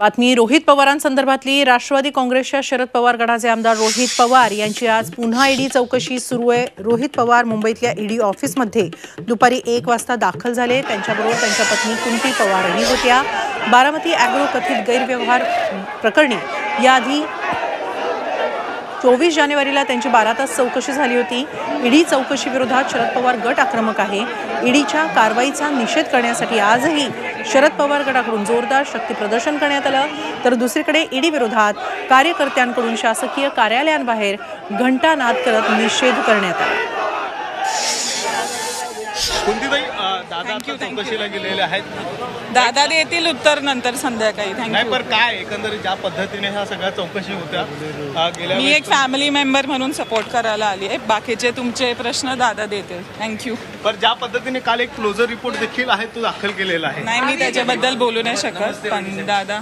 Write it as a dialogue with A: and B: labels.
A: बातमी रोहित पवारांसंदर्भातली. राष्ट्रवादी काँग्रेसच्या शरद पवार गटाचे आमदार रोहित पवार यांची आज पुन्हा ईडी चौकशी सुरू आहे. रोहित पवार मुंबईतल्या ईडी ऑफिसमध्ये दुपारी एक वाजता दाखल झाले. त्यांच्याबरोबर त्यांच्या पत्नी कुंती पवारही होत्या. बारामती अॅग्रो कथित गैरव्यवहार प्रकरणी याआधी चोवीस जानेवारीला त्यांची बारा तास चौकशी झाली होती. ईडी चौकशी विरोधात शरद पवार गट आक्रमक आहे. ईडीच्या कारवाईचा निषेध करण्यासाठी आजही शरद पवार गटाकडून जोरदार शक्ती प्रदर्शन करण्यात आलं. तर दुसरीकडे ईडी विरोधात कार्यकर्त्यांकडून शासकीय कार्यालयांबाहेर घंटानाद करत निषेध करण्यात आला.
B: कुंतीताई दादा आता चौकशीला गेलेले आहेत.
C: दादा देतील उत्तर नंतर संध्याकाळी.
B: नाही
C: थँक्यू
B: पण काय एकंदरीत ज्या पद्धतीने ह्या सगळ्या चौकशी होत्या अ, गेल्या
C: मी
B: वेळेस
C: एक फॅमिली मेंबर म्हणून सपोर्ट करायला आली आहे. बाकीचे तुमचे प्रश्न दादा देतील. थँक्यू
B: पण ज्या पद्धतीने काल एक क्लोजर रिपोर्ट देखील आहे तो दाखल केलेला आहे.
C: नाही मी त्याच्याबद्दल बोलू नाही शकत पण दादा